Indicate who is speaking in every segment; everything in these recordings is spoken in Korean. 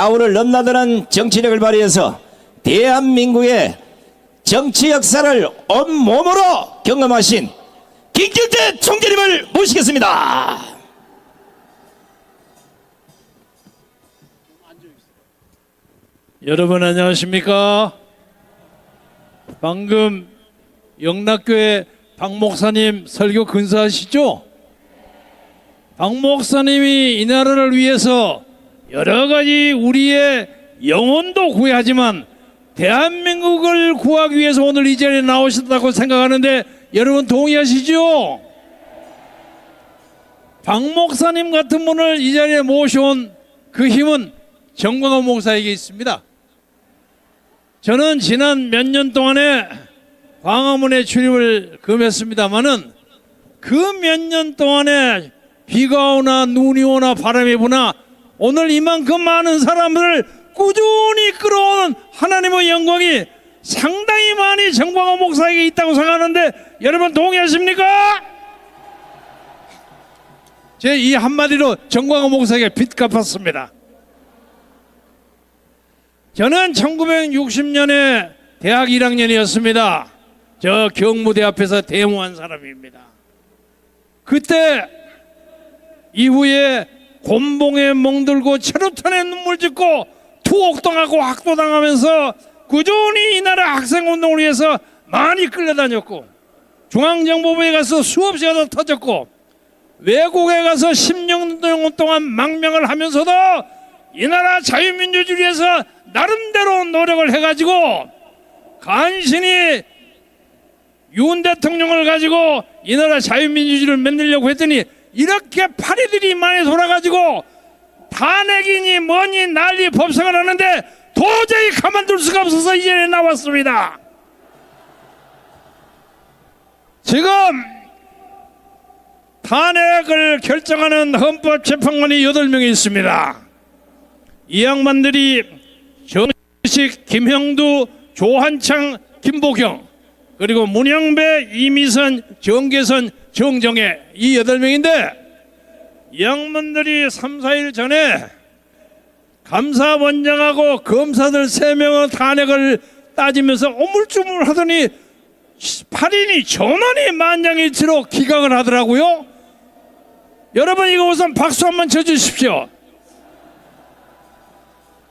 Speaker 1: 아우를 넘나드는 정치력을 발휘해서 대한민국의 정치 역사를 온몸으로 경험하신 김길태 총재님을 모시겠습니다.
Speaker 2: 여러분 안녕하십니까? 방금 영락교회 박 목사님 설교 근사하시죠? 박 목사님이 이 나라를 위해서 여러 가지 우리의 영혼도 구하지만 대한민국을 구하기 위해서 오늘 이 자리에 나오셨다고 생각하는데 여러분 동의하시죠? 박 목사님 같은 분을 이 자리에 모셔온 그 힘은 정광호 목사에게 있습니다. 저는 지난 몇 년 동안에 광화문에 출입을 금했습니다마는 그 몇 년 동안에 비가 오나 눈이 오나 바람이 부나 오늘 이만큼 많은 사람들을 꾸준히 끌어오는 하나님의 영광이 상당히 많이 정광호 목사에게 있다고 생각하는데 여러분 동의하십니까? 제 이 한마디로 정광호 목사에게 빚 갚았습니다. 저는 1960년에 대학 1학년이었습니다. 저 경무대 앞에서 데모한 사람입니다. 그때 이후에 곤봉에 멍들고 체류탄에 눈물 짓고 투옥당하고 학도당하면서 꾸준히 이 나라 학생운동을 위해서 많이 끌려다녔고 중앙정보부에 가서 수없이 가서 터졌고 외국에 가서 10년 동안 망명을 하면서도 이 나라 자유민주주의 위해서 나름대로 노력을 해가지고 간신히 윤 대통령을 가지고 이 나라 자유민주주의를 만들려고 했더니 이렇게 파리들이 많이 돌아가지고 탄핵이니 뭐니 난리 법석을 하는데 도저히 가만둘 수가 없어서 이 자리에 나왔습니다. 지금 탄핵을 결정하는 헌법재판관이 8명이 있습니다. 이 양반들이 정식, 김형두, 조한창, 김보경 그리고 문영배, 이미선, 정계선, 정정혜 이 여덟 명인데 이 양반들이 3, 4일 전에 감사원장하고 검사들 세명의 탄핵을 따지면서 오물쭈물 하더니 8인이 전원이 만장일치로 기각을 하더라고요. 여러분 이거 우선 박수 한번 쳐주십시오.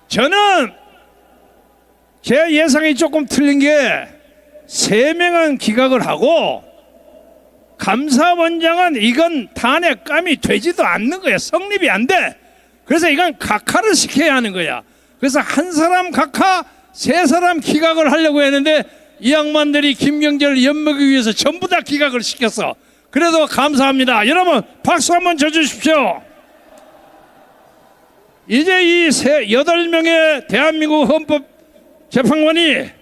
Speaker 2: 저는 제 예상이 조금 틀린 게 세 명은 기각을 하고 감사원장은 이건 탄핵감이 되지도 않는 거야. 성립이 안 돼. 그래서 이건 각하를 시켜야 하는 거야. 그래서 한 사람 각하, 세 사람 기각을 하려고 했는데 이 양반들이 김경재를 엿먹기 위해서 전부 다 기각을 시켰어. 그래도 감사합니다. 여러분 박수 한번 쳐주십시오. 이제 이 세, 여덟 명의 대한민국 헌법 재판관이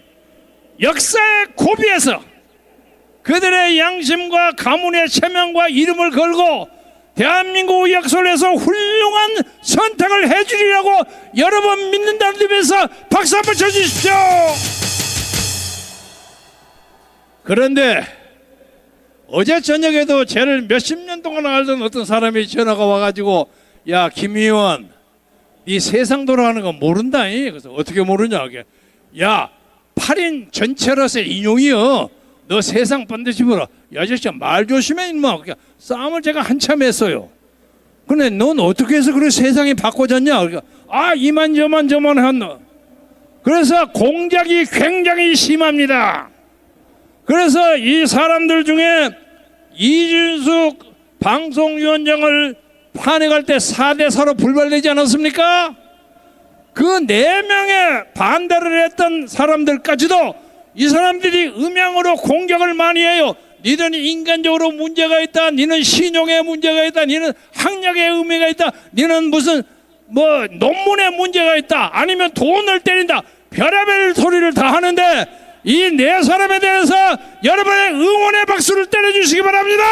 Speaker 2: 역사의 고비에서 그들의 양심과 가문의 체면과 이름을 걸고 대한민국 해서 훌륭한 선택을 해주리라고 여러분 믿는다는 의미에서 박수 한번 쳐주십시오. 그런데 어제 저녁에도 쟤를 몇십 년 동안 알던 어떤 사람이 전화가 와가지고 야 김 의원 이 세상 돌아가는 거 모른다. 이. 그래서 어떻게 모르냐? 야 8인 전체로서 인용이요. 너 세상 반드시 보라. 야 아저씨 말 조심해 임마. 그러니까 싸움을 제가 한참 했어요. 근데 넌 어떻게 해서 그래 세상이 바꿔졌냐? 그러니까 아 이만 저만 저만 한너. 그래서 공작이 굉장히 심합니다. 그래서 이 사람들 중에 이준숙 방송위원장을 탄핵할 때 4대 4로 불발되지 않았습니까? 그 네 명의 반대를 했던 사람들까지도 이 사람들이 음양으로 공격을 많이 해요. 니는 인간적으로 문제가 있다. 니는 신용에 문제가 있다. 니는 학력에 의미가 있다. 니는 무슨 뭐 논문에 문제가 있다. 아니면 돈을 때린다. 별의별 소리를 다 하는데 이 네 사람에 대해서 여러분의 응원의 박수를 때려주시기 바랍니다.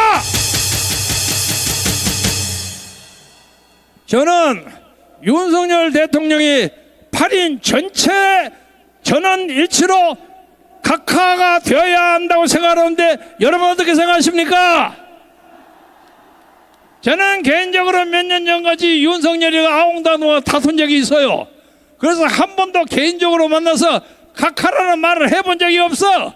Speaker 2: 저는 윤석열 대통령이 8인 전체 전원 일치로 각하가 되어야 한다고 생각하는데 여러분 어떻게 생각하십니까? 저는 개인적으로 몇 년 전까지 윤석열이가 아웅다노와 다툰 적이 있어요. 그래서 한 번도 개인적으로 만나서 각하라는 말을 해본 적이 없어.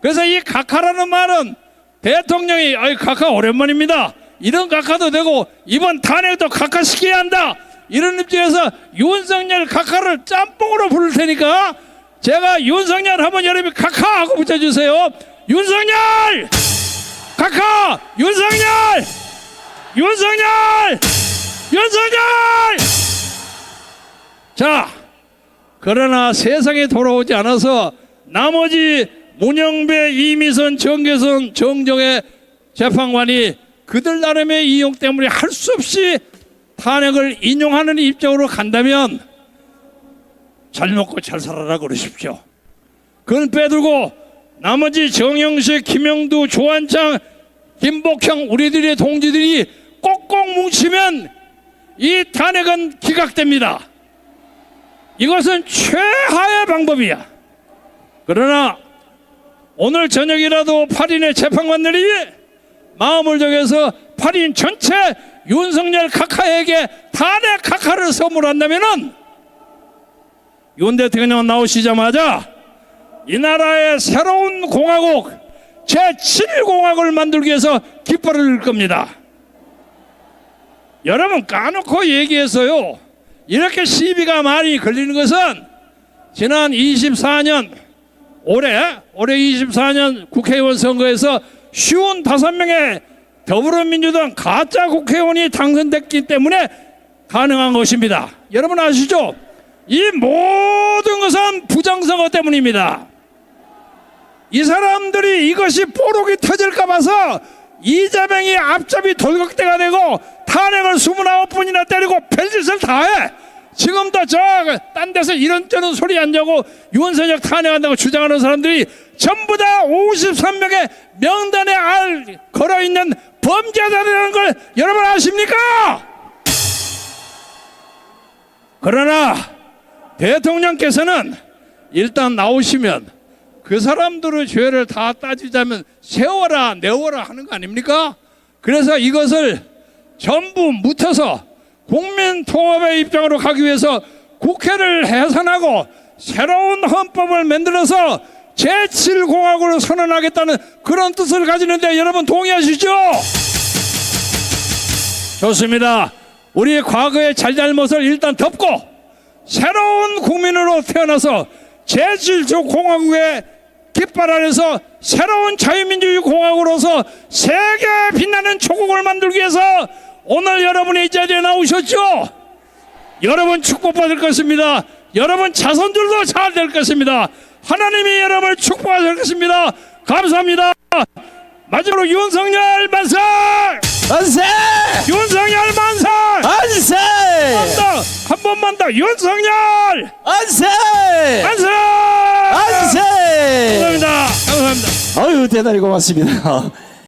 Speaker 2: 그래서 이 각하라는 말은 대통령이 아이 각하 오랜만입니다. 이런 각하도 되고 이번 탄핵도 각하시켜야 한다. 이런 입장에서 윤석열 각하를 짬뽕으로 부를 테니까 제가 윤석열 하면 여러분이 각하 하고 붙여주세요. 윤석열! 각하! 윤석열! 윤석열! 윤석열! 자, 그러나 세상에 돌아오지 않아서 나머지 문영배, 이미선, 정계선, 정정의 재판관이 그들 나름의 이용 때문에 할 수 없이 탄핵을 인용하는 입장으로 간다면 잘 먹고 잘 살아라 그러십시오. 그건 빼두고 나머지 정영식, 김영두, 조한창, 김복형 우리들의 동지들이 꼭꼭 뭉치면 이 탄핵은 기각됩니다. 이것은 최하의 방법이야. 그러나 오늘 저녁이라도 8인의 재판관들이 마음을 정해서 8인 전체 윤석열 각하에게 탄핵 각하를 선물한다면은 윤 대통령 나오시자마자 이 나라의 새로운 공화국 제7공화국을 만들기 위해서 깃발을 들 겁니다. 여러분 까놓고 얘기해서요. 이렇게 시비가 많이 걸리는 것은 지난 24년 올해 올해 24년 국회의원 선거에서 쉬운 다섯 명의 더불어민주당 가짜 국회의원이 당선됐기 때문에 가능한 것입니다. 여러분 아시죠? 이 모든 것은 부정선거 때문입니다. 이 사람들이 이것이 뽀록이 터질까 봐서 이재명이 앞잡이 돌격대가 되고 탄핵을 29번이나 때리고 별짓을 다 해. 지금도 저 딴 데서 이런저런 소리 안 자고 윤석열 탄핵한다고 주장하는 사람들이 전부 다 53명의 명단에 알 걸어 있는 범죄자라는 걸 여러분 아십니까? 그러나 대통령께서는 일단 나오시면 그 사람들의 죄를 다 따지자면 세워라 내워라 하는 거 아닙니까? 그래서 이것을 전부 묻혀서 국민 통합의 입장으로 가기 위해서 국회를 해산하고 새로운 헌법을 만들어서 제7공화국을 선언하겠다는 그런 뜻을 가지는데 여러분 동의하시죠? 좋습니다. 우리의 과거의 잘잘못을 일단 덮고 새로운 국민으로 태어나서 제7조 공화국의 깃발 아래서 새로운 자유민주주의 공화국으로서 세계 빛나는 조국을 만들기 위해서 오늘 여러분이 이 자리에 나오셨죠? 여러분 축복받을 것입니다. 여러분 자손들도 잘 될 것입니다. 하나님이 여러분을 축복하실 것입니다. 감사합니다. 마지막으로 윤석열 만세!
Speaker 1: 만세!
Speaker 2: 윤석열 만세!
Speaker 1: 만세!
Speaker 2: 더, 한 번만 더 윤석열
Speaker 1: 만세!
Speaker 2: 만세!
Speaker 1: 만세!
Speaker 2: 감사합니다. 감사합니다.
Speaker 1: 아유 대단히 고맙습니다.